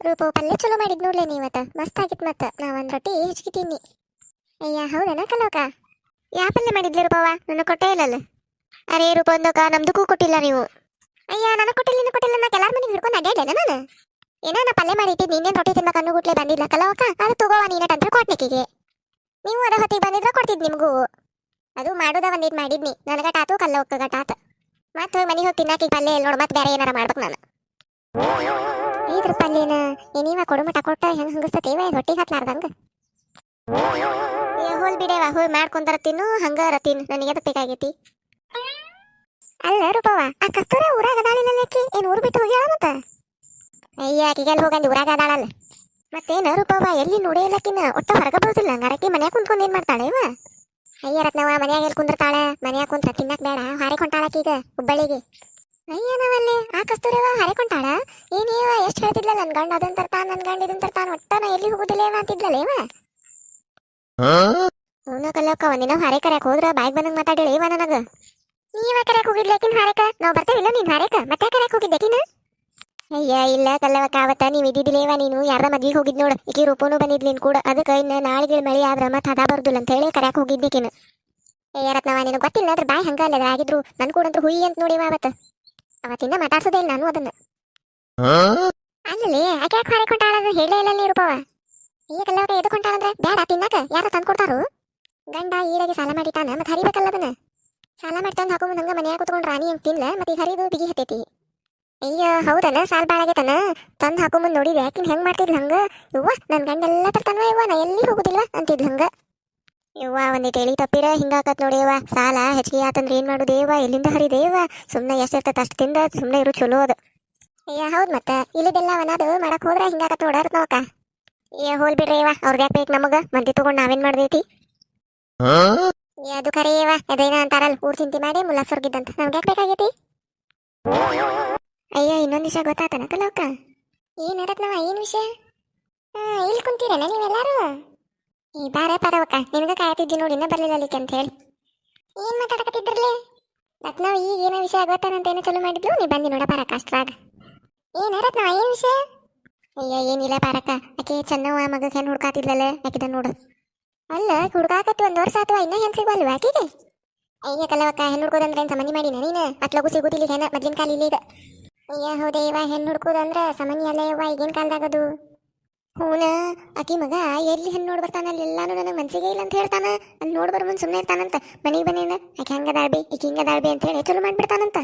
ರೂಪ ಪಲ್ಯ ಚಲೋ ಮಾಡಿದ್ ನೋಡ್ಲೆ ನೀವತ್ತ. ಮಸ್ತ್ ಆಗಿತ್ ಮತ್ತ. ನಾ ಒಂದ್ ರೊಟ್ಟಿ ಹೆಚ್ಚಿಗೆ ತಿನ್ನಿ ಅಯ್ಯ, ಹೌದನ ಕಲೋಕ ಯಾ ಪಲ್ಯ ಮಾಡಿದ್ಲಿ ರೂಪವ್ವ? ನನ್ನ ಕೊಟ್ಟೇ ಇಲ್ಲಲ್ಲ. ಅರೆ ರೂಪ ಒಂದಕ್ಕ ನಮ್ದಕ್ಕೂ ಕೊಟ್ಟಿಲ್ಲ ನೀವು. ಅಯ್ಯ, ನನಗೆ ಕೊಟ್ಟಿಲ್ಲ ನಿನ್ನ ಕೊಟ್ಟಿಲ್ಲ ನಾ ಎಲ್ಲಾರ ಮನೆಗೆ ಹಿಡ್ಕೊಂಡು ಅಡ್ಡಾಡ್ಲೇನ ನಾನು? ಏನೋ ನಾ ಪಲ್ಯ ಮಾಡಿಟ್ಟಿದ್ದು ನೀನೇನು ರೊಟ್ಟಿ ತಿನ್ನಕ ಅನ್ನೋ ಗುಟ್ಲೆ ಬಂದಿಲ್ಲ ಕಲೋಕ ಅದು ತಗೋವ ತಂದ್ರು ಕೊಟ್ಟಿಗೆ ನೀವು ಅದ ಹೊತ್ತಿಗೆ ಬಂದಿದ್ರೆ ಕೊಡ್ತಿದ್ ನಿಮಗೂ. ಅದು ಮಾಡೋದ ಒಂದಿಟ್ ಮಾಡಿದ್ನಿ. ನನಗಟಾತು ಕಲ್ಲೋಕ ಗಟಾತ ಮತ್ತೆ ಹೋಗಿ ಮನೆಗೆ ಹೋಗಿ ತಿನ್ನಾಕಿ ಪಲ್ಯ ಇಲ್ಲ ನೋಡು ಮತ್ತೆ ಬೇರೆ ಏನಾರ ಮಾಡ್ಬೇಕು ನಾನು. ಇದ್ರ ಪಲ್ಯನ ಏನಿವ ಕೊಡುಮಟ ಕೊಟ್ಟ, ಹೆಂಗ್ ಹಂಗಸ್ತತೇವ ಹೊಟ್ಟಿಗೆ ಹತ್ಲಾರ್ದಂಗ ಹೋಲ್ ಬಿಡೇವ ಹೋಲ್ ಮಾಡ್ಕೊಂಡರ ತಿನ್ನು ಹಂಗ ತಿನ್ನು, ನನಗೆ ಅದಕ್ಕೆ ಬೇಕಾಗೈತಿ? ಅಲ್ಲ ರೂಪವ್ವ, ಆ ಕಸ್ತೂರ ಊರಾಗ ಅದಾಳಿಲ್ಲ ಆಕಿ ಏನ್ ಊರು ಬಿಟ್ಟು ಹೋಗ್ಯಾಳ ಮತ್ತ? ಅಯ್ಯ, ಆಕಿಗೆಲ್ಲ ಹೋಗಂದು ಊರಾಗ ಅದಾಳಲ್ಲ. ಮತ್ತೇನ ರೂಪವ್ವ, ಎಲ್ಲಿ ನೋಡೇ ಇಲ್ಲಕಿನ ಒಟ್ಟ ಹೊರಗ ಬರೋದಿಲ್ಲ ಹಂಗಾರಕ್ಕೆ ಮನ್ಯಾಗ ಕುಂತ್ಕೊಂಡ್ ಏನ್ ಮಾಡ್ತಾಳೆ ಇವ? ಅಯ್ಯ ರತ್ನವ ಮನ್ಯಾಗ ಎಲ್ಲಿ ಕುಂದಿರ್ತಾಳ? ಮನ್ಯಾಗ ಕುಂತ್ರ ತಿನ್ನಕ್ ಬೇಡ ಹಾರಿಕೊಂಟಾಳಕೀಗ ಹುಬ್ಬಳ್ಳಿಗೆ. ಅಯ್ಯ ಆ ಕಸ್ತೂರಿವ ಹಾರಿಕೊಂಟಾಳ ಏನೇವ ಎಷ್ಟು ಹೇಳ್ತಿದ್ಲ? ನನ್ ಗಂಡ ಅದನ್ ತರ್ತಾನ, ನನ್ ಗಂಡ ಇದನ್ ತರ್ತಾನ ಒಟ್ಟ ಎಲ್ಲಿ ಹೋಗುದಿಲ್ಲ ಅಂತಿದ್ಲಲ್ಲೇವ ಅವನ ಕಲ್ಲಕ್ಕ ಒಂದಿನ ಹಾರೆ ಕರೆಯಕ್ ಹೋದ್ರ ಬಾಯ್ಗ್ ಬಂದಂಗ್ ನೀ ಇವ ನನಗ. ನೀವ ಕರೆಯಕ್ ಹೋಗಿದ್ಲೇಕಿನ್ ಹಾರೇಕ? ನಾವ್ ಬರ್ತೇವಿಲ್ಲ ನೀನ್ ಹಾರೇಕ? ಮತ್ತೆ ಕರೆಯಕ್ ಹೋಗಿದ್ದೇಕಿನ ಅಯ್ಯ, ಇಲ್ಲ ಕಲ್ಲವಕ್ಕ ಅವತ್ತ ನೀವ್ ಇದ್ದಿದ್ದಿಲ್ಲೇವ ನೀನು? ಯಾರ ಮದ್ವಿಗೆ ಹೋಗಿದ್ ನೋಡು. ಈಕಿ ರೂಪನು ಬಂದಿದ್ಲಿನ್ ಕೂಡ. ಅದಕ್ಕ ಇನ್ನ ನಾಳಿಗೆ ಮಳಿ ಆದ್ರ ಮತ್ ಹದ ಬರ್ದಿಲ್ಲ ಅಂತ ಹೇಳಿ ಕರೆಯಕ್ ಹೋಗಿದ್ದಕಿನ ಏ ರತ್ನವ ನಿನಗೆ ಗೊತ್ತಿಲ್ಲ? ಅದ್ರ ಬಾಯ್ ಹಂಗ ಅಲ್ಲ ಆಗಿದ್ರು. ನನ್ ಕೂಡ ಅಂತೂ ಹುಯಿ ಅಂತ ನೋಡಿವ ಅವತ್ತ. ಅವತ್ತಿಂದ ಮಾತಾಡ್ಸೋದೇ ಇಲ್ಲ ನಾನು ಅದನ್ನ. ಅಲ್ಲಿ ಆಕೆ ಯಾಕೆ ಹಾರಿಕೊಂಡಾಳದ ಹೇಳೇ ಇಲ್ಲ ನೀ ರೂಪವ ಈ ಕಲ್ಲವ್ರೆ ಎದ್ಕೊಂಡಾಳಂದ್ರೆ ಬೇಡ ತಿನ್ನಕ ಯಾರ ತಂದು ಕೊಡ್ತಾರು. ಗಂಡ ಈಡಾಗಿ ಸಾಲ ಮಾಡಿಟ್ಟಾನ ಮತ್ತೆ ಹರಿಬೇಕಲ್ಲ ಅದನ್ನ. ಸಾಲ ಮಾಡಿ ತಂದು ಹಾಕೋ ಮುಂದೆ ಮನೆಯಾಗ ಕುತ್ಕೊಂಡು ರಾಣಿ ಹಂಗೆ ತಿನ್ಲ ಮತ್ತೆ ಹರಿದು ಬಿಗಿ ಹತ್ತೈತಿ. ಅಯ್ಯ ಹೌದನ ಸಾಲ ಬಾಳಾಗೈತನ ತಂದು ಹಾಕೋ ಮುಂದೆ ನೋಡಿದೆ. ಯಾಕಿನ್ ಹೆಂಗ್ ಮಾಡ್ತಿದ್ಲ ಹಂಗ? ಇವ್ವ ನನ್ ಗಂಡ ಎಲ್ಲ ತರ್ತಾನವ ಇವ್ವ ನಾ ಎಲ್ಲಿ ಹೋಗುದಿಲ್ಲ ಅಂತಿದ್ಲ ಹಂಗ. ಇವ್ವ ಒಂದಿಟ್ಟು ಎಳಿ ತಪ್ಪಿರ? ಹಿಂಗಾಕತ್ ನೋಡಿಯವ್ವ ಸಾಲ ಹೆಚ್ಚಿಗೆ ಆತಂದ್ರೆ ಏನ್ ಮಾಡುದೇವ ಎಲ್ಲಿಂದ ಹರಿದೇವ ಸುಮ್ನೆ ಎಷ್ಟ್ ಇರ್ತದ ಅಷ್ಟ ತಿಂದ ಸುಮ್ನೆ ಇರು, ಚಲೋ ಅದು. ಅಯ್ಯ, ಹೌದ್ ಮತ್ತ. ಇಲ್ಲಿದೆಲ್ಲ ಅವನದು ಮಾಡಕ್ ಹೋದ್ರ ಹಿಂಗಾಕತ್ ನೋಡಾರ ನೋಕ ಏ, ಹೋಲ್ ಬಿಡ್ರಿ ಇವ ಅವ್ರಿಗೆ ಯಾಕೆ ಬೇಕು ನಮಗ? ಮಂದಿ ತಗೊಂಡ್ ನಾವೇನ್ ಮಾಡ್ದೈತಿ? ಅದು ಕರೆ ಇವ ಅದೇನ ಅಂತಾರಲ್ಲ ಊರ್ ಚಿಂತೆ ಮಾಡಿ ಮುಲಾಸರ್ಗಿದ್ದಂತ ನಮ್ಗೆ ಯಾಕೆ ಬೇಕಾಗೈತಿ? ಅಯ್ಯ, ಇನ್ನೊಂದ್ ವಿಷಯ ಗೊತ್ತಾತನ ಕಲೋಕ ಏನ್ ನಡತ್ ನಾವ? ಏನ್ ವಿಷಯ? ಹಾ ಇಲ್ಲಿ ಕುಂತೀರೇನ ನೀವೆಲ್ಲಾರು? ಈ ಬಾರ ಪರವಕ್ಕ ನಿನಗ ಕಾಯತಿದ್ದಿ ನೋಡಿ ಇನ್ನ ಬರ್ಲಿಲ್ಲ ಅಲ್ಲಿಗೆ ಅಂತ ಹೇಳಿ. ಏನ್ ಮಾತಾಡಕತ್ತಿದ್ರಲ್ಲೇ ಮತ್ ಈಗ ಏನೋ ವಿಷಯ ಗೊತ್ತಾನಂತ ಏನೋ ಚಲೋ ಮಾಡಿದ್ಲು? ನೀ ಬಂದಿ ನೋಡ ಪಾರಕ್ಕ ಅಷ್ಟ್ರಾಗ. ಏನ್ ರತ್ನ, ಏನ್ ವಿಷಯ? ಅಯ್ಯ, ಏನಿಲ್ಲ ಪಾರಕ್ಕ. ಆಕೆ ಚೆನ್ನವ ಮಗಕ್ಕೆ ಹೆಣ್ಣು ಹುಡ್ಕಾತಿದ್ಲಲ್ಲ? ಆಕಿದ ನೋಡು. ಅಲ್ಲ ಹುಡ್ಕಾಕತ್ತಿ ಒಂದ್ ವರ್ಷ ಅಥವಾ ಇನ್ನ ಹೆಣ್ ಸಿಗ್ವಲ್ವ ಆಕಿಗೆ? ಅಯ್ಯ ಕಲವಕ್ಕ ಹೆಣ್ಣು ಹುಡ್ಕೋದಂದ್ರೆ ಏನ್ ಸಮನಿ ಮಾಡಿನ ನೀನು? ಅಟ್ ಲಗು ಸಿಗುದಿಲ್ಲ ಹೆಣ್ಣ ಮೊದ್ಲಿನ ಕಾಲ ಈಗ. ಅಯ್ಯ ಹೌದೇ ಇವ ಹೆಣ್ಣು ಹುಡ್ಕೋದಂದ್ರ ಸಮನಿ ಅಲ್ಲ ಇವ ಈಗಿನ ಕಾಲದಾಗದು. ಹೂನ ಆಕಿ ಮಗ ಎಲ್ಲಿ ಹೆಣ್ಣು ನೋಡ್ ಬರ್ತಾನ? ಎಲ್ಲಾನು ನನಗೆ ಮನ್ಸಿಗೆ ಇಲ್ಲ ಅಂತ ಹೇಳ್ತಾನ. ಅಲ್ಲಿ ನೋಡ್ ಬರ್ ಮುಂದ್ ಸುಮ್ಮನೆ ಇರ್ತಾನಂತ. ಮನೆಗೆ ಬನೇನ ಆಕೆ ಹಂಗ ದಾಳ್ಬಿ ಈಕಿ ಹಿಂಗ ದಾಳ್ಬಿ ಅಂತ ಹೇಳಿ ಚಲೋ ಮಾಡ್ಬಿಡ್ತಾನಂತ.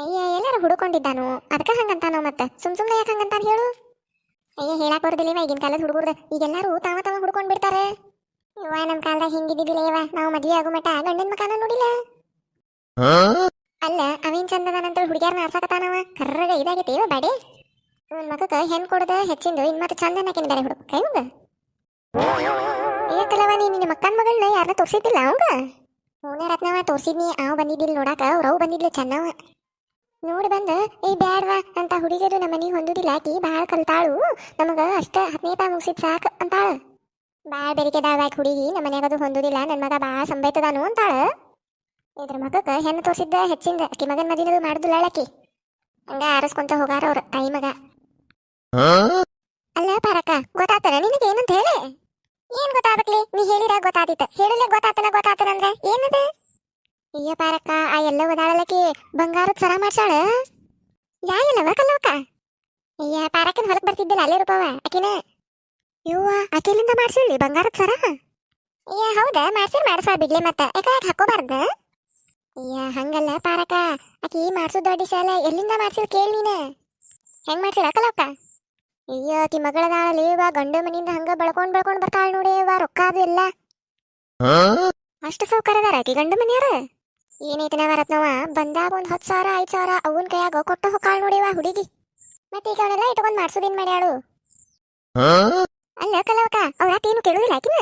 ಅಯ್ಯ ಎಲ್ಲಾರು ಹುಡುಕೊಂಡಿದ್ದಾನು? ಅದಕ್ಕ ಹಂಗಂತಾನೋ ಮತ್ತೆ? ಸುಮ್ ಸುಮ್ನೆ ಯಾಕೆ ಹಂಗಂತಾನ ಹೇಳು? ಅಯ್ಯ ಹೇಳಕ್ ಬರೋದಿಲ್ಲ ಈಗಿನ ಕಾಲದ ಹುಡುಗರು ಈಗೆಲ್ಲಾರು ತಾವ ತಾವ ಹುಡ್ಕೊಂಡ್ ಬಿಡ್ತಾರೆ ಇವ ನಮ್ಮ ಕಾಲದಾಗ ಹಿಂಗಿದ್ದಿದ್ದಿಲ್ಲ ಇವ. ನಾವು ಮದುವೆ ಆಗೋ ಮಟ್ಟ ಗಂಡನ ಮಕಾನ ನೋಡಿಲ್ಲ. ಅಲ್ಲ ಅವೇನ್ ಚಂದದಾನಂತ ಹುಡುಗಿಯಾರ ಆರ್ಸಕತಾನವ ಕರ್ರಗ ಇದಾಗೈತೆ ಇವ ಬಾಡಿ. ಇವನ್ ಮಗಕ್ಕೆ ಹೆಣ್ಣು ಕೊಡದ, ಹೆಚ್ಚಿಂದು, ಇನ್ ಮತ್ತೆ ಚಂದನಕಿನ ಬೇರೆ ಹುಡುಕ ಇವಂಗ ಏಕಲವ ನೀ ನಿನ್ನ ಮಕ್ಕನ ಮಗಳನ್ನ ಯಾರನ್ನ ತೋರ್ಸಿದ್ದಿಲ್ಲ ಅವಂಗ? ಹೂನ ರತ್ನವ ತೋರಿಸಿದ್ನಿ, ಅವ ಬಂದಿದ್ದಿಲ್ಲ ನೋಡಾಕ ಅವ್ರವ್ ಬಂದಿದ್ಲು ಚೆನ್ನವ. ನೋಡಿ ಬಂದು ಏ ಬ್ಯಾಡ್ವಾ, ಅಂತ ಹುಡುಗಿಯರು ನಮ್ಮ ಮನೆಗೆ ಹೊಂದುದಿಲ್ಲ, ಆಕಿ ಭಾಳ ಕಲ್ತಾಳು. ನಮಗ ಅಷ್ಟ ಹತ್ತನೇ ತಾ ಮುಗಿಸಿದ್ ಸಾಕು ಅಂತಾಳ. ಭಾಳ ಬೆರಿಕೆದಾಳ ಆಕಿ ಹುಡುಗಿ, ನಮ್ಮ ಮನ್ಯಾಗದು ಹೊಂದುದಿಲ್ಲ ನನ್ನ ಮಗ ಭಾಳ ಸಂಬೈತದಾನು ಅಂತಾಳ. ಇದ್ರ ಮಗಕ್ಕೆ ಹೆಣ್ಣು ತೋರ್ಸಿದ್ದ, ಹೆಚ್ಚಿಂದ, ಆಕಿ ಮಗನ ಮದಿನದು ಮಾಡುದಿಲ್ಲ ಆಕಿ. ಹಂಗ ಆರಸ್ಕೊಂತ ಹೋಗಾರ ಅವ್ರ ತಾಯಿ ಮಗ. ಅಲ್ಲ ಪಾರಕ್ಕ, ಗೊತ್ತಾತನ? ನಿನಗೆ ಏನಂತ ಹೇಳಿ? ಏನ್ ಗೊತ್ತಾಗ್ಬೇಕ್ಲಿ ನೀ ಹೇಳಿದ ಗೊತ್ತಾದಿತ್ತ ಹೇಳಿಲ್ಲ ಗೊತ್ತಾತನ ಗೊತ್ತಾತನ ಅಂದ್ರೆ ಏನದ? ಅಯ್ಯ ಪಾರಕ್ಕ, ಆ ಎಲ್ಲ ಓದಾಳಲಕ್ಕೆ ಬಂಗಾರದ ಸರ ಮಾಡ್ಸಾಳ? ಯಾ ಎಲ್ಲವ ಕಲ್ಲವಕ್ಕ ಅಯ್ಯ, ಪಾರಕ್ಕನ ಹೊಲಕ್ ಬರ್ತಿದ್ದಿಲ್ಲ ಅಲ್ಲೇ ರೂಪವ ಆಕಿನ ಇವ್ವ ಆಕಿಲಿಂದ ಮಾಡ್ಸಿಳಿ ಬಂಗಾರದ ಸರ? ಅಯ್ಯ, ಹೌದಾ? ಮಾಡ್ಸಾ ಬಿಡ್ಲಿ ಮತ್ತ. ಯಾಕ ಹಾಕೋಬಾರ್ದ ಅಯ್ಯ, ಹಂಗಲ್ಲ ಪಾರಕ್ಕ. ಆಕಿ ಮಾಡ್ಸೋ ದೊಡ್ಡ ಶಾಲ ಎಲ್ಲಿಂದ ಮಾಡ್ಸಿರ್ ಕೇಳಿ ನೀನ. ಹೆಂಗ್ ಮಾಡ್ಸಿರ ಕಲ್ಲವಕ್ಕ ಅಯ್ಯ ಆಕಿ ಮಗಳದಾಳಲ್ಲಿ ಇವ ಗಂಡ ಮನಿಯಿಂದ ಹಂಗ ಬಳ್ಕೊಂಡ್ ಬಳ್ಕೊಂಡ್ ಬರ್ತಾಳ ನೋಡಿ ಇವ ರೊಕ್ಕ ಅದು ಇಲ್ಲ. ಅಷ್ಟು ಸೌಕರ್ಯದಾರ ಆಕಿ ಗಂಡ ಮನಿಯರ ಏನೈತಿ ನಾವ ರತ್ನವ ಬಂದಾಗ ಒಂದ್ ಹತ್ತು ಸಾವಿರ ಐದು ಸಾವಿರ ಅವನ್ ಕೈಯಾಗ ಕೊಟ್ಟ ನೋಡಿ ನೋಡಿವ ಹುಡುಗಿ. ಮತ್ತೆ ಈಗ ಅವನೆಲ್ಲ ಇಟ್ಕೊಂಡ್ ಮಾಡ್ಸೋದೇನ್ ಮಾಡ್ಯಾಳು? ಅಲ್ಲ ಕಲವಕ ಅವ್ರ ಏನು ಕೇಳುದಿಲ್ಲ ಆಕಿನ?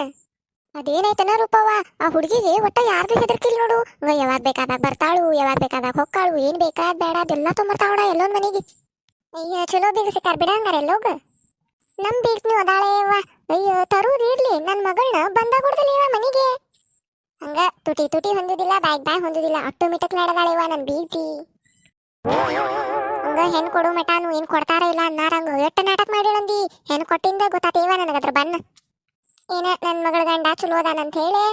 ಅದೇನೈತನ ರೂಪವ್ವ? ಆ ಹುಡುಗಿಗೆ ಒಟ್ಟ ಯಾರ್ದು ಹೆದರ್ಕಿಲ್ಲ ನೋಡು. ಯಾವಾಗ ಬೇಕಾದಾಗ ಬರ್ತಾಳು ಯಾವಾಗ ಬೇಕಾದಾಗ ಹೊಕ್ಕಾಳು ಏನ್ ಬೇಕಾದ ಬೇಡ ಅದೆಲ್ಲ ತೊಂಬರ್ತಾವಳ ಎಲ್ಲೊಂದ್ ಮನೆಗೆ. ಅಯ್ಯ, ಚಲೋ ಬೀಗ ಸಿಕ್ಕಾರ ಬಿಡಂಗಾರೆ ಲೋಗ ನಮ್ ಬೀಗ್ ನೀವು ಅದಾಳೆ ಇವ ಅಯ್ಯೋ, ತರುದ್ ಇರ್ಲಿ. ನನ್ ಮಗಳನ್ನ ಬಂದ ಕೊಡ್ದಲಿ ಇವ ಮನೆಗೆ. ಹಂಗ ತುಟಿ ತುಟಿ ಹೊಂದುದಿಲ್ಲ, ಬ್ಯಾಗ್ ಬ್ಯಾಗ್ ಹೊಂದುದಿಲ್ಲ. ಆಟೋಮೆಟಿಕ್ ನಡೆದಾಳೆ ಇವ ನನ್ ಬೀಗ್ತಿ ಹಂಗ ಹೆಣ್ ಕೊಡು ಮಟಾನು ಏನು ಕೊಡ್ತಾರ ಇಲ್ಲ ಅನ್ನಾರಂಗ ಎಟ್ಟ ನಾಟಕ ಮಾಡಿಳಂದಿ. ಹೆಣ್ ಕೊಟ್ಟಿಂದ ಗೊತ್ತಾತೇವ ನನಗದ್ರ ಬನ್ನ ಏನ ನನ್ ಮಗಳ ಗಂಡ ಚಲೋ ಅದಾನಂತ ಹೇಳಿ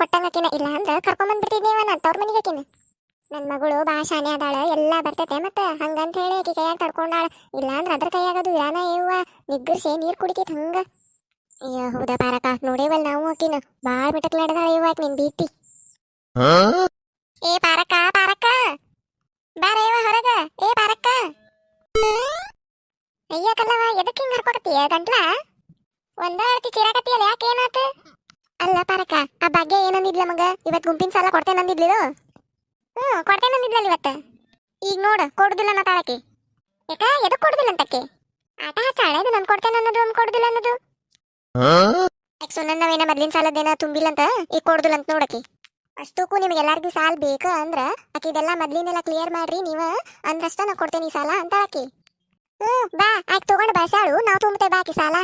ಕೊಟ್ಟಂಗಕಿನ ಇಲ್ಲ ಅಂದ್ರ ಕರ್ಕೊಂಡ್ ಬಂದ್ಬಿಡ್ತಿದ್ದೇವ ನಾನು ತವ್ರ ಮನಿಗಕಿನ. ನನ್ ಮಗಳು ಶಾನೆ ಅದಾಳ ಎಲ್ಲ ಬರ್ತೈತೆ ಮತ್ತೆ ಹಂಗಂತ ಹೇಳಿ ಆಕೆ ಕೈಯಾಗ ತಡ್ಕೊಂಡಾಳ. ಇಲ್ಲಾಂದ್ರೆ ಅಂದ್ರ ಕೈಯಾಗದು ಇರಾನ ಏವ್ವ ನಿಗ್ಗರ್ಸಿ ನೀರ್ ಕುಡಿತೈತೆ ಹಂಗ. ಅಯ್ಯೋ ಹೌದಾ ಪಾರಕ ನೋಡೇವಲ್ ನಾವು ಆಕಿನ. ಬಾಳ್ ಮಿಟಕ್ಲಾಡದಾಳ ಇವ ಆಕಿ ನಿನ್ ಬೀತಿ. ಏ ಪಾರಕ ಪಾರಕ ಬಾರೇವ ಹೊರಗ. ಏ ಪಾರಕ್ಕ! ಅಯ್ಯ ಕಲ್ಲವ ಎದಕ್ಕೆ ಹಿಂಗ್ ಹರ್ಕೊಡತೀಯ ಗಂಟ್ಲ? ಒಂದ ಅಳ್ತಿ ಚೀರಾಕತ್ತಿಯಲ್ಲ ಯಾಕೆ ಏನಾತ? ಅಲ್ಲ ಪಾರಕ ಆ ಭಾಗ್ಯ ಏನಂದಿದ್ಲ ಮಗ? ಇವತ್ ಗುಂಪಿನ ಸಾಲ ಕೊಡ್ತೇನೆ ಹ್ಞೂ ಕೊಡ್ತೇನೆ ಅಂದಿದ್ಲಲ್ಲ ಇವತ್ತು. ಈಗ ನೋಡು, ಕೊಡುದಿಲ್ಲ ಅನ್ನೋ ತಾಳಕಿ ಯಾಕ? ಎದಕ್ಕೆ ಕೊಡುದಿಲ್ಲ ಅಂತಕ್ಕೆ? ಆಟ ಹಚ್ಚಾಳೆ ಅದು ನನ್ ಕೊಡ್ತೇನೆ ಅನ್ನೋದು ಒಂದ್ ಕೊಡುದಿಲ್ಲ ಅನ್ನೋದು. ಯಾಕೆ ಮದ್ಲಿನ ಮೊದ್ಲಿನ ಸಾಲದೇನ ತುಂಬಿಲ್ಲ ಅಂತ? ಈಗ ಕೊಡುದಿಲ್ಲ ಅಂತ ನೋಡಕ್ಕೆ. ಅಷ್ಟಕ್ಕೂ ನಿಮ್ಗೆ ಎಲ್ಲಾರ್ಗೂ ಸಾಲ ಬೇಕು ಅಂದ್ರ ಆಕಿದೆಲ್ಲ ಮೊದ್ಲಿನೆಲ್ಲ ಕ್ಲಿಯರ್ ಮಾಡ್ರಿ ನೀವ, ಅಂದ್ರಷ್ಟ ನಾ ಕೊಡ್ತೇನೆ ಈ ಸಾಲ ಅಂತ ಆಕಿ ಹ್ಮ್, ಬಾ ಆಕಿ ತಗೊಂಡು ಬಸಾಳು ನಾವು ತುಂಬತೇವೆ ಬಾಕಿ ಸಾಲ.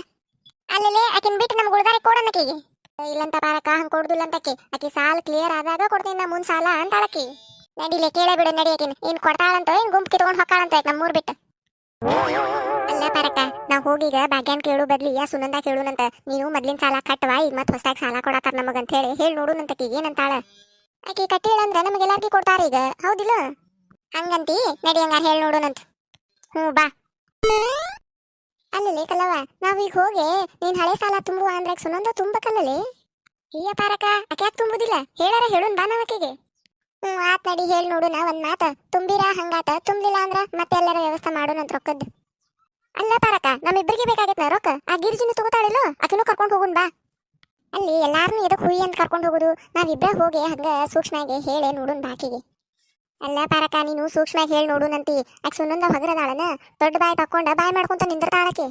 ಅಲ್ಲೇ ಆಕಿನ ಬಿಟ್ಟು ನಮ್ಗೆ ಉಳ್ದಾರೆ ಕೊಡೋಣಕಿಗೆ ಇಲ್ಲಂತ ಪಾರಕ ಹಂಗೆ ಕೊಡುದಿಲ್ಲ ಅಂತ ಆಕಿ ಆಕಿ ಸಾಲ ಕ್ಲಿಯರ್ ಆದಾಗ ಕೊಡ್ತೇನೆ ನಾ ಮುಂದ್ ಸಾಲ ಅಂತ ಆಕಿ ನಡಿಲೆ ಕೇಳ ಬಿಡು, ನಡಿ ಆಕಿನ. ಏನ್ ಕೊಡ್ತಾಳಂತ ಏನ್ ಗುಂಪು ಕಿತ್ಕೊಂಡ್ ಹೊಕ್ಕಾಳಂತ ನಮ್ಮೂರ್ ಬಿಟ್ಟು. ಅಲ್ಲ ಪಾರಕ ನಾವ್ ಹೋಗೀಗ ಭಾಗ್ಯಾನ್ ಕೇಳು ಬದ್ಲಿ, ಯಾ ಸುನಂದ ಕೇಳುನಂತ. ನೀನು ಮೊದ್ಲಿನ ಸಾಲ ಕಟ್ಟವಾ ಈಗ ಮತ್ ಹೊಸದಾಗಿ ಸಾಲ ಕೊಡತಾರ ನಮಗಂತ ಹೇಳಿ. ಹೇಳಿ ನೋಡುನಂತ ಆಕಿಗೆ ಏನಂತಾಳ? ಆಕಿ ಕಟ್ಟಿಳಂದ್ರ ನಮಗೆಲ್ಲರಿಗೂ ಕೊಡ್ತಾರ ಈಗ. ಹೌದಿಲ್ಲ? ಹಂಗಂತಿ? ನಡಿ ಹಂಗಾರ ಹೇಳಿ ನೋಡುನಂತ. ಹ್ಞೂ, ಬಾ. ಅಲ್ಲಲ್ಲಿ ಕಲ್ಲವ ನಾವೀಗ ಹೋಗಿ ನೀನ್ ಹಳೆ ಸಾಲ ತುಂಬುವ ಅಂದ್ರೆ ಸುನಂದ ತುಂಬಕಲ್ಲಲ್ಲಿ ಅಯ್ಯ ಪಾರಕ ಆಕೆ ಯಾಕೆ ತುಂಬುದಿಲ್ಲ? ಹೇಳಾರ ಹೇಳುನ್ ಬಾ ನಾವಕಿಗೆ ಹ್ಞೂ ಆತ್ ನಡಿ, ಹೇಳಿ ನೋಡುನ ಒಂದ್ ಮಾತ. ತುಂಬಿರ ಹಂಗಾತ? ತುಂಬಿಲ್ಲ ಅಂದ್ರ ಮತ್ತೆ ಎಲ್ಲರ ವ್ಯವಸ್ಥೆ ಮಾಡೋಣಂತ ರೊಕ್ಕದ್ದು ಅಲ್ಲ ಪಾರಕ ನಮ್ಮಿಬ್ಬರಿಗೆ ಬೇಕಾಗಿತ್ತ ರೊಕ್ಕ? ಆ ಗಿರ್ಜಿನ ತಗೋತಾಳಿಲ್ಲೋ ಆಕಿನೂ ಕರ್ಕೊಂಡು ಹೋಗುನ್ ಬಾ. ಅಲ್ಲಿ ಎಲ್ಲಾರನ್ನೂ ಎದಕ್ ಹುಯಿ ಅಂತ ಕರ್ಕೊಂಡು ಹೋಗುದು? ನಾವಿಬ್ಬರ ಹೋಗಿ ಹಂಗ ಸೂಕ್ಷ್ಮಾಗಿ ಹೇಳಿ ನೋಡುನ್ ಬಾಕಿಗೆ ಅಲ್ಲ ಪಾರಕ, ನೀನು ಸೂಕ್ಷ್ಮಾಗಿ ಹೇಳಿ ನೋಡುನಂತಿ ಆಕೆ ಸುನಂದ ಹೊಗರದಾಳನ. ದೊಡ್ಡ ಬಾಯಿ ತಕೊಂಡ ಬಾಯಿ ಮಾಡ್ಕೊಂತ ನಿಂದಿರ್ತಾಳಕ್ಕೆ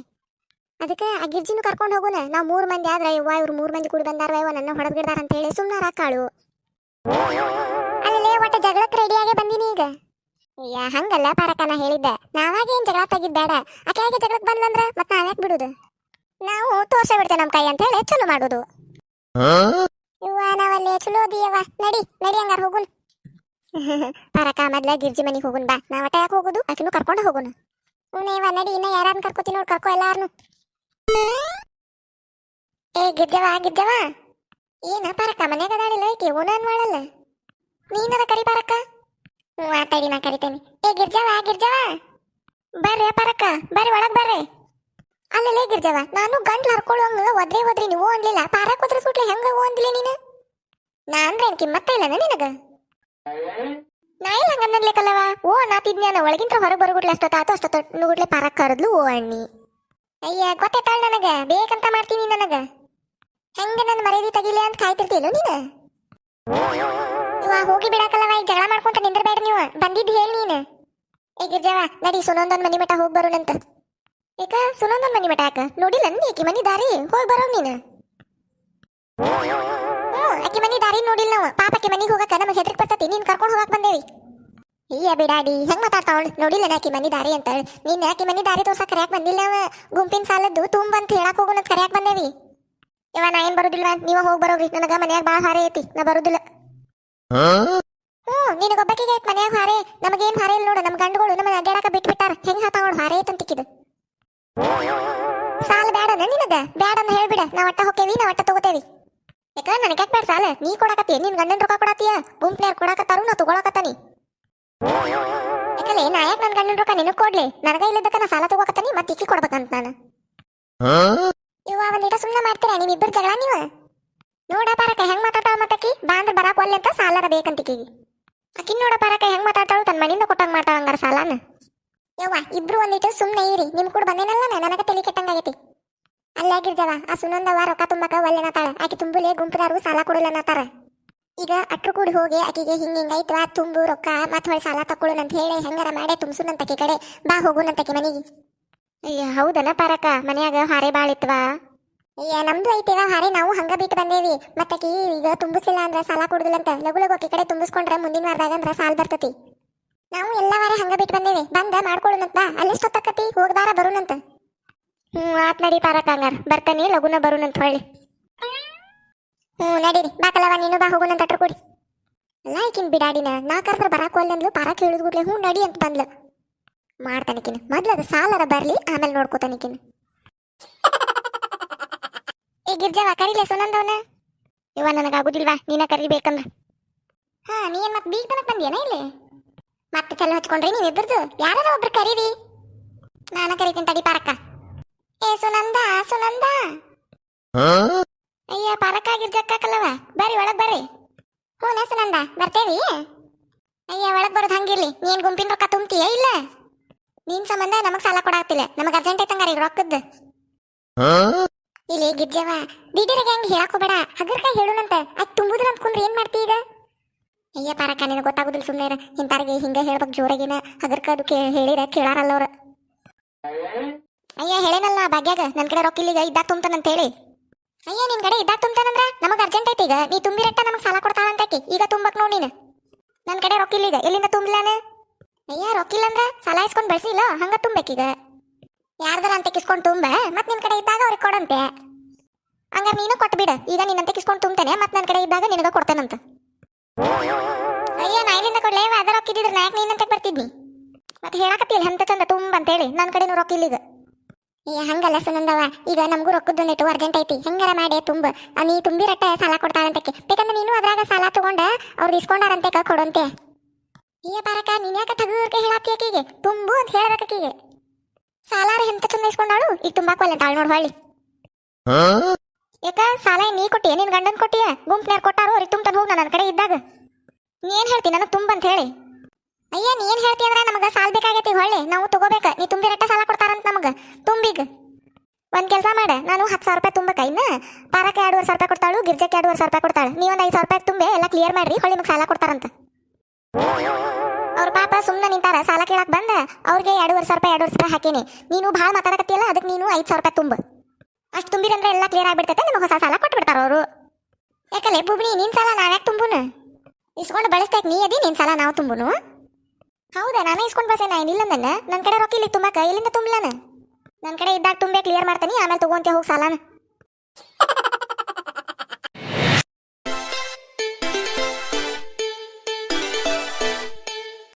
ಅದಕ್ಕೆ ಆ ಗಿರ್ಜಿನೂ ಕರ್ಕೊಂಡು ಹೋಗುನ? ನಾವು ಮೂರ್ ಮಂದಿ ಆದ್ರೆ ಯವ್ವ ಇವ್ರು ಮೂರ್ ಮಂದಿ ಕೂಡಿ ಬಂದಾರ ಯವ್ವ ನನ್ನ ಹೊಡೆದ್ ಬಿಡ್ದಾರ ಅಂತ ಹೇಳಿ ಸುಮ್ಮನೆ ಹಾಕಾಳು ಅಲ್ಲೇ ಒಟ್ಟ ಜಗಳಕ್ಕೆ ರೆಡಿಯಾಗಿ ಬಂದಿನಿ ಈಗ. ಅಯ್ಯ, ಹಂಗಲ್ಲ ಪಾರಕನ ಹೇಳಿದ್ದೆ. ನಾವಾಗೆ ಏನ್ ಜಗಳ ತೆಗಿದ್ ಬೇಡ ಆಕೆಯಾಗೆ ಜಗಳಕ್ಕೆ ಬಂದ್ಲಂದ್ರ ಮತ್ ನಾವ್ಯಾಕ್ ಬಿಡುದು? ನಾವು ತೋರ್ಸ ಬಿಡ್ತೇವೆ ನಮ್ಮ ಕೈ ಅಂತ ಹೇಳಿ ಚಲೋ ಮಾಡುದು. ಇವ್ವ ನಾವಲ್ಲೇ ಚಲೋ ಅದಿಯವ್ವ ನಡಿ ನಡಿ ಹಂಗಾರ ಹೋಗುನ್. ಪಾರಕ ಮದ್ಲ ಗಿರ್ಜಿ ಮನಿಗೆ ಹೋಗುನ್ ಬಾ. ನಾವ್ ಅಟ ಯಾಕೆ ಹೋಗುದು? ಆಕಿನೂ ಕರ್ಕೊಂಡು ಹೋಗುನು. ಉನೇವ ನಡಿ, ಇನ್ನ ಯಾರನ್ನ ಕರ್ಕೋತಿ ನೋಡ್ ಕರ್ಕೋ ಎಲ್ಲಾರ್ನು. ಏ, ಗಿರ್ಜವ ಗಿರ್ಜವ. ಏನ ಪಾರಕ ಮನ್ಯಾಗ ಅದಾಳಿಲ್ಲ ಮಾಡಲ್ಲ ನೀನದ ಕರಿ ಪಾರಕ್ಕ ಹ್ಞೂ ಆತಾಡಿ ನಾ ಕರಿತೇನೆ. ಏ, ಗಿರ್ಜವ ಗಿರ್ಜವ? ಬರ್ರಿ ಪಾರಕ್ಕ ಬರ್ರಿ, ಒಳಗೆ ಬರ್ರಿ. ಅಲ್ಲಲ್ಲೇ ಗಿರ್ಜವ, ನಾನು ಗಂಟ್ಲು ಹರ್ಕೊಳ್ಳುವಂಗ ಒದ್ರೆ ಒದ್ರಿ, ನೀವು ಅನ್ಲಿಲ್ಲ ಪಾರಕ್ ಒದ್ರ ಸುಟ್ಲೆ ಹೆಂಗ ಅಂದಿಲ್ಲ ನೀನು? ನಾ ಅಂದ್ರೆ ಏನ್ ಕಿಮ್ಮತ್ತ ಇಲ್ಲನ ನಿನಗ? ನಾ ಇಲ್ಲ ಹಂಗನ್ನಲ್ಲೇಕಲ್ಲವ ಓ ನಾತಿದ್ನ್ಯಾನ ಒಳಗಿಂತ್ರ ಹೊರಗೆ ಬರೋಗುಟ್ಲೆ ಅಷ್ಟೊತ್ತ ಆತು, ಅಷ್ಟೊತ್ತ ನುಗುಟ್ಲೆ ಪಾರಕ್ ಕರದ್ಲು, ಓ, ಅಣ್ಣಿ. ಅಯ್ಯ ಗೊತ್ತೈತಾಳ ನನಗ? ಬೇಕಂತ ಮಾಡ್ತೀನಿ ನನಗ? ಹೆಂಗ ನನ್ನ ಮರ್ಯಾದೆ ತೆಗಿಲಿ ಅಂತ ಕಾಯ್ತಿರ್ತೀಯಲ್ಲ ನೀನು? ಇವ ಹೋಗಿ ಬಿಡಾಕಲ್ಲವ ಈಗ ಜಗಳ ಮಾಡ್ಕೊಂತ ನಿಂದ್ರಬೇಡ ನೀವು. ಬಂದಿದ್ದು ಹೇಳಿ ನೀನು. ಏ ಗಿರ್ಜವ ನಡಿ, ಸುನಂದನ್ ಮನಿ ಮಠ ಹೋಗಿ ಬರೋಣಂತ. ಏಕ, ಸುನಂದನ್ ಮನಿ ಮಠ ಯಾಕ? ನೋಡಿಲ್ಲ ಆಕಿ ಮನಿ ದಾರಿ? ಹೋಗಿ ಬರೋ ನೀನು. ಹ್ಞೂ, ಆಕಿ ಮನಿ ದಾರಿ ನೋಡಿಲ್ಲ ನಾವು. ಪಾಪ ಆಕಿ ಮನಿಗೆ ಹೋಗಕ್ಕ ನಮಗೆ ಹೆದರಿಕೆ ಬರ್ತತಿ. ನೀನು ಕರ್ಕೊಂಡು ಹೋಗಕ್ಕೆ ಬಂದೇವಿ. ಅಯ್ಯ, ಬಿಡಾಡಿ, ಹೆಂಗ್ ಮಾತಾಡ್ತಾವಳು? ನೋಡಿಲ್ಲ ಆಕಿ ಮನಿ ದಾರಿ ಅಂತ ನೀನ್ ಆಕಿ ಮನಿ ದಾರಿ ತೋರ್ಸಕ್ ಕರ್ಯಾಕ್ ಬಂದಿಲ್ಲ ಅವ. ಗುಂಪಿನ ಸಾಲದ್ದು ತುಂಬ ಅಂತ ಹೇಳಕ್ ಹೋಗೋಣ ಕರ್ಯಾಕ್ ಬಂದೇವಿ. ಇವ ನಾ ಏನ್ ಬರುದಿಲ್ವಾ? ನೀವ ಹೋಗಿ ಬರೋಗ್ರಿ. ನನಗ ಮನ್ಯಾಗ ಭಾಳ ಹಾರೆ ಐತಿ ನಾ ಬರುದಿಲ್ಲ. ಹ್ಞೂ ನಿನಗೊಬ್ಬಕಿಗೆ ಐತ್ ಮನ್ಯಾಗ ಹಾರೆ. ನಮಗೇನ್ ಹಾರೆ ಇಲ್ಲ ನೋಡು. ನಮ್ ಗಂಡುಗಳು ನಮ್ಮ ಅಡ್ಡಾಡಕ ಬಿಟ್ಬಿಟ್ಟಾರ. ಹೆಂಗ್ ಹಾತಾವ ನೋಡು ಹಾರೆ ಐತ್ ಅಂತಿಕ್ಕಿದು ಸಾಲ ನಿನಗ ಬೇಡ ಅಂತ ಹೇಳ್ಬಿಡ. ನಾ ಒಟ್ಟ ಹೋಕೇವಿ ನಾ ಒಟ್ಟ ತಗೋತೇವಿ. ಯಾಕ ನನಗೆ ಯಾಕೆ ಬೇಡ ಸಾಲ? ನೀ ಕೊಡಕತ್ತಿ. ನಿನ್ ಗಂಡನ ರೊಕ್ಕ ಕೊಡತ್ತೀಯ? ಗುಂಪ್ನ್ಯಾರ ಕೊಡಕತ್ತಾರು ನಾ? ತಗೊಳಕತ್ತಾನಿ ಯಾಕಲೆ ನಾ ಯಾಕೆ ನನ್ನ ಗಂಡನ ರೊಕ್ಕ ನಿನಗ್ ಕೊಡ್ಲಿ? ನನಗ ಇಲ್ಲದಕ್ಕ ನಾ ಸಾಲ ತಗೋಕತ್ತಾನಿ ಮತ್ತೆ ಇಕ್ಕಿ ಕೊಡ್ಬೇಕಂತ ನಾನು. ಇವ ಒಂದಿಟ ಸುಮ್ಮನೆ ಮಾಡ್ತೀರಾ? ನೀವಿಬ್ಬರು ಜಗಳ ನೀವು? ನೋಡ ಪಾರಕ ಹೆಂಗ್ ಮಾತಾಡ್ತಾಳ ಮತ್ತಕಿ? ಬಾ ಅಂದ್ರೆ ಬರಾಕ್ ಒಲ್ಲೆ ಅಂತ ಸಾಲರ ಬೇಕಂತಿಕಿಗಿ. ಆಕಿ ನೋಡ ಪಾರಕ ಹೆಂಗ್ ಮಾತಾಡ್ತಾಳು? ತನ್ನ ಮನಿಂದ ಕೊಟ್ಟಂಗ್ ಮಾಡ್ತಾಳ ಹಂಗಾರ ಸಾಲಾನ. ಯವ್ವ, ಇಬ್ರು ಒಂದಿಟ್ಟು ಸುಮ್ಮನೆ ಇರಿ. ನಿಮ್ ಕೂಡ ಬಂದೇನಲ್ಲ ನನಗ ತಲೆ ಕೆಟ್ಟಂಗಾಗೈತಿ. ಅಲ್ಲೇ ಗಿರ್ಜವ, ಆ ಸುನಂದವ ರೊಕ್ಕ ತುಂಬಕ ಒಲ್ಲೆನತಾಳ ಆಕಿ ತುಂಬುಲೆ ಗುಂಪುದಾರು ಸಾಲ ಕೊಡಲನತಾರ ಈಗ ಅಟ್ರು ಕೂಡಿ ಹೋಗಿ ಆಕಿಗೆ ಹಿಂಗ ಹಿಂಗೈತ್ವಾ ತುಂಬು, ರೊಕ್ಕ ಮತ್ ಹೊಳ್ ಸಾಲ ಅಂತ ಹೇಳಿ ಹೆಂಗಾರ ಮಾಡೇ, ತುಂಬಸುನಂತಕಿ ಕಡೆ. ಬಾ ಹೋಗುನಂತಕಿ ಮನಿಗೆ. ಅಯ್ಯ, ಹೌದನ ಪಾರಕ ಮನ್ಯಾಗ ಹಾರೆ ಬಾಳಿತ್ವಾ ಅಯ್ಯ ನಮ್ದು ಐತಿವ ಹಾರೆ, ನಾವು ಹಂಗ ಬಿಟ್ಟು ಬಂದೇವಿ. ಮತ್ತಕಿ ಈಗ ತುಂಬಿಸಿಲ್ಲ ಅಂದ್ರ ಸಾಲ ಕೊಡುದಿಲ್ಲ ಅಂತ. ಲಗು ಲಗು ಆಕಿ ಕಡೆ ತುಂಬಿಸ್ಕೊಂಡ್ರೆ ಮುಂದಿನ ವಾರದಾಗ ಅಂದ್ರ ಸಾಲ ಬರ್ತತಿ. ನಾವು ಎಲ್ಲ ವಾರ ಹಂಗ ಬಿಟ್ಟು ಬಂದೇವಿ. ಬಂದ ಮಾಡ್ಕೊಳ್ಳೋಣಂತ ಬಾ ಅಲ್ಲಿಷ್ಟೊತ್ತಕತಿ ಹೋಗ್ದಾರ ಬರುನಂತ. ಹ್ಞೂ, ಆತ್ ನಡಿ ಪಾರಕ ಹಂಗಾರ. ಬರ್ತಾನೆ, ಲಗುನ ಬರುನಂತ ಹೊಳ್ಳಿ. ಹ್ಞೂ, ನಡೀರಿ. ಬಾಕಲವ ನೀನು ಬಾ, ಹೋಗುನಂತ ಅಟ್ರು ಕೊಡಿ. ಅಲ್ಲ, ಈಕಿನ ಬಿಡಾಡಿನ. ನಾ ಕರ್ದ್ರ ಬರಾಕ್ ಒಲ್ಲೆ ಅಂದ್ಲು ಪಾರಕ್ ಹೇಳಿದ್ ಕೂಡ್ಲೆ. ಹ್ಞೂ, ನಡಿ ಅಂತ ಬಂದ್ಲು. ಮಾಡ್ತಾನಿಕಿನ. ಮೊದ್ಲು ಅದು ಸಾಲರ ಬರ್ಲಿ, ಆಮೇಲೆ ನೋಡ್ಕೋತಾನಿಕಿನ. ಏ ಗಿರ್ಜಾವ ಕರಿಲೆ ಸುನಂದವನ? ಇವ ನನಗೆ ಆಗುದಿಲ್ವಾ ನೀನ ಕರಿಬೇಕಂದ್ರ? ಹಾ ನೀ ಏನ್ ಮತ್ತೆ ಬೀಗ್ ತನಕ ಬಂದಿಯನ ಇಲ್ಲಿ? ಮತ್ತೆ ಚಲ್ಲ ಹಚ್ಕೊಂಡ್ರಿ ನೀವಿಬ್ಬರದು ಯಾರಾರ ಒಬ್ರು ಕರೀರಿ? ನಾನು ಕರಿತೀನಿ ತಡಿ ಪಾರಕ್ಕ. ಏ ಸುನಂದ ಸುನಂದ! ಅಯ್ಯ ಪಾರಕ್ಕ ಗಿರ್ಜಕ್ಕಲ್ಲವ ಬರ್ರಿ ಒಳಗ್ ಬರ್ರಿ. ಹ್ಞೂ ಸುನಂದ ಬರ್ತೇವಿ? ಅಯ್ಯ ಒಳಗ್ ಬರೋದು ಹಂಗಿರ್ಲಿ ನೀನ್ ಗುಂಪಿನ ರೊಕ್ಕ ತುಂಬ್ತೀಯ ಇಲ್ಲ? ನೀನ್ ಸಂಬಂಧ ನಮಗ್ ಸಾಲ ಕೊಡಾಗ್ತಿಲ್ಲ ನಮಗ್ ಅರ್ಜೆಂಟ್ ಐತಂಗಾರ ಈಗ ರೊಕ್ಕದ್ದು. ಇಲ್ಲಿ ಗಿರ್ಜವ ದಿಢೀರಾಗಿ ಹೆಂಗ್ ಹೇಳಕ್ ಹಗರ್ಕ ಹೇಳುನಂತ. ಅದ್ ತುಂಬುದ್ರ ಅಂದ್ಕೊಂಡ್ರೆ ಏನ್ ಮಾಡ್ತಿ ಈಗ? ಅಯ್ಯ ಪಾರಕ್ಕ, ನಿನಗೆ ಗೊತ್ತಾಗುದಿಲ್ಲ ಸುಮ್ಮನೆ ಇಂತಾರಿಗೆ ಹಿಂಗ ಹೇಳ್ಬೇಕು ಜೋರಾಗಿನ. ಹಗರ್ಕ ಅದು ಹೇಳಿರ, ಕೇಳಾರಲ್ಲ ಅವ್ರ. ಅಯ್ಯ, ಹೇಳೇನಲ್ಲ ಭಾಗ್ಯಾಗ. ನನ್ ಕಡೆ ರೊಕ್ಕ ಇಲ್ಲಿಗ ಇದ್ದಾಗ ತುಂಬ್ತಾನಂತ ಹೇಳಿ ಅಯ್ಯ, ನಿನ್ ಕಡೆ ಇದ್ದಾಗ ತುಂಬ್ತಾನಂದ್ರ? ನಮಗ್ ಅರ್ಜೆಂಟ್ ಐತಿ ಈಗ. ನೀ ತುಂಬಿರಟ್ಟ ನಮಗ್ ಸಾಲ ಕೊಡ್ತಾಳಂತಕಿ. ಈಗ ತುಂಬಕ್ ನೋಡಿ ನೀನು. ನನ್ ಕಡೆ ರೊಕ್ಕ ಇಲ್ಲಿಗ. ಎಲ್ಲಿಂದ ತುಂಬ್ಲಾನ? ಅಯ್ಯ ರೊಕ್ಕಿಲ್ಲ ಅಂದ್ರ ಸಾಲ ಇಸ್ಕೊಂಡ್ ಬಳಸಿಲ್ಲ ಹಂಗ ತುಂಬಬೇಕೀಗ. ಯಾರ್ದಾರ ಅಂತ ಕಿಸ್ಕೊಂಡು ತುಂಬ? ಮತ್ ನಿನ್ ಕಡೆ ಇದ್ದಾಗ ಅವ್ರಿಗೆ ಕೊಡಂತೆ. ಹಂಗಾರ ನೀನು ಕೊಟ್ಬಿಡ ಈಗ ನಿನ್ನಂತೆ ಕಿಸ್ಕೊಂಡು ತುಂಬ್ತೇನೆ, ಮತ್ ನನ್ ಕಡೆ ಇದ್ದಾಗ ನಿನಗ ಕೊಡ್ತೇನಂತ. ಅಯ್ಯ, ನಾ ಇಲ್ಲಿಂದ ಕೊಡ್ಲೇ ಅದ ರೊಕ್ಕ ಇದ್ದಿದ್ರೆ ನಾಯಕ್ ನೀನಂತೆ ಬರ್ತಿದ್ನಿ. ಮತ್ತೆ ಹೇಳಕತ್ತಿಲ್ಲ ಎಂತ ಚಂದ ತುಂಬ ಅಂತೇಳಿ ನನ್ನ ಕಡೆನೂ ರೊಕ್ಕ ಇಲ್ಲಿಗ. ಏ, ಹಂಗಲ್ಲ ಸುನಂದವ ಈಗ ನಮಗೂ ರೊಕ್ಕದ್ದು ನೆಟ್ಟು ಅರ್ಜೆಂಟ್ ಐತಿ. ಹೆಂಗಾರ ಮಾಡಿ, ತುಂಬ. ನೀ ತುಂಬಿ ರಟ್ಟ ಸಾಲ ಕೊಡ್ತಾಳಂತಕ್ಕೆ ಬೇಕಂದ್ರೆ ನೀನು ಅದ್ರಾಗ ಸಾಲ ತಗೊಂಡ ಅವ್ರು ಇಸ್ಕೊಂಡಾರಂತೆ ಕೊಡಂತೆ. ಏ, ಬಾರಕ, ನೀನ್ ಯಾಕೆ ತಗೂರ್ಕೆ ಹೇಳಾಕಿ ಆಕಿಗೆ? ತುಂಬು ಅಂತ ಹೇಳಬೇಕಿಗೆ ಸಾಲಾರ ಎಂತ ಚಂದ ಇಸ್ಕೊಂಡಾಳು? ಈಗ ತುಂಬಾಕವಲ್ಲ ತಾಳ್ ನೋಡ್ ಹೊಳ್ಳಿ. ಯಾಕ ಸಾಲ ನೀ ಕೊಟ್ಟಿಯ? ನಿನ್ ಗಂಡನ್ ಕೊಟ್ಟಿಯ? ಗುಂಪ್ನ್ಯಾರ ಕೊಟ್ಟಾರು ಅವ್ರಿಗೆ ತುಂಬ ಹೋಗ್ ನನ್ನ ಕಡೆ ಇದ್ದಾಗ. ನೀ ಏನ್ ಹೇಳ್ತಿ? ನನಗೆ ತುಂಬ ಅಂತ ಹೇಳಿ. ಅಯ್ಯ ನೀ ಏನ್ ಹೇಳ್ತಿ ಅಂದ್ರೆ ನಮಗ ಸಾಲ ಬೇಕಾಗೈತಿ ಹೊಳ್ಳಿ. ನಾವು ತಗೋಬೇಕ. ನೀ ತುಂಬಿ ರಟ್ಟ ಸಾಲ ಕೊಡ್ತಾರಂತ ನಮಗ. ತುಂಬಿಗ. ಒಂದ್ ಕೆಲಸ ಮಾಡ. ನಾನು ಹತ್ತು ಸಾವಿರ ರೂಪಾಯಿ ತುಂಬಕ. ಇನ್ನ ಪಾರಕ್ಕೆ ಎರಡುವರೆ ಸಾವಿರ ರೂಪಾಯಿ ಕೊಡ್ತಾಳು ಗಿರ್ಜಕ್ಕೆ ಎರಡುವರೆ ಸಾವಿರ ರೂಪಾಯಿ ಕೊಡ್ತಾಳು. ನೀ ಒಂದ್ ಐದು ಸಾವಿರ ರೂಪಾಯಿ ತುಂಬೆ ಎಲ್ಲ ಕ್ಲಿಯರ್ ಮಾಡ್ರಿ ಹೊಳ್ಳಿ ನಿಮ್ಗೆ ಸಾಲ ಕೊಡ್ತಾರಂತ. ಅವ್ರ ಪಾಪ ಸುಮ್ಮನೆ ನಿಂತಾರ, ಸಾಲ ಕೇಳಕ್ ಬಂದ, ಅವ್ರಿಗೆ ಎರಡುವರೆ ಸಾವಿರ ರೂಪಾಯಿ, ಎರಡುವರೆ ರೂಪಾಯಿ ಹಾಕಿನಿ. ನೀನು ಭಾಳ ಮಾತಾಡಕತ್ತಿಯಲ್ಲ ಅದಕ್ಕೆ ನೀನು ಐದು ಸಾವಿರ ರೂಪಾಯಿ ತುಂಬ. ಅಷ್ಟು ತುಂಬಿರಂದ್ರೆ ಎಲ್ಲ ಕ್ಲಿಯರ್ ಆಗಿಬಿಡ್ತೈತೆ, ನಿಮಗೆ ಹೊಸ ಸಾಲ ಕೊಟ್ಬಿಡ್ತಾರ ಅವರು. ಯಾಕಲ್ಲೇ ಬುಬ್ಣಿ ನಿನ್ ಸಾಲ ನಾವ್ಯಾಕೆ ತುಂಬುನು? ಇಸ್ಕೊಂಡು ಬಳಸ್ತೈತೆ ನೀ ಅದಿ, ನಿನ್ ಸಾಲ ನಾವು ತುಂಬುನು. ಹೌದಾ, ನಾನೇ ಇಸ್ಕೊಂಡು ಬಸೇನ ಏನಿಲ್ಲ ನನ್ನ ನನ್ನ ಕಡೆ ರೊಕ್ಕ ಇಲ್ಲಿ ತುಂಬಾಕ, ಇಲ್ಲಿಂದ ತುಂಬಲಾನ? ನನ್ನ ಕಡೆ ಇದ್ದಾಗ ತುಂಬೆ ಕ್ಲಿಯರ್ ಮಾಡ್ತೀನಿ, ಆಮೇಲೆ ತಗೊಂತೆ ಹೋಗಿ ಸಾಲನ.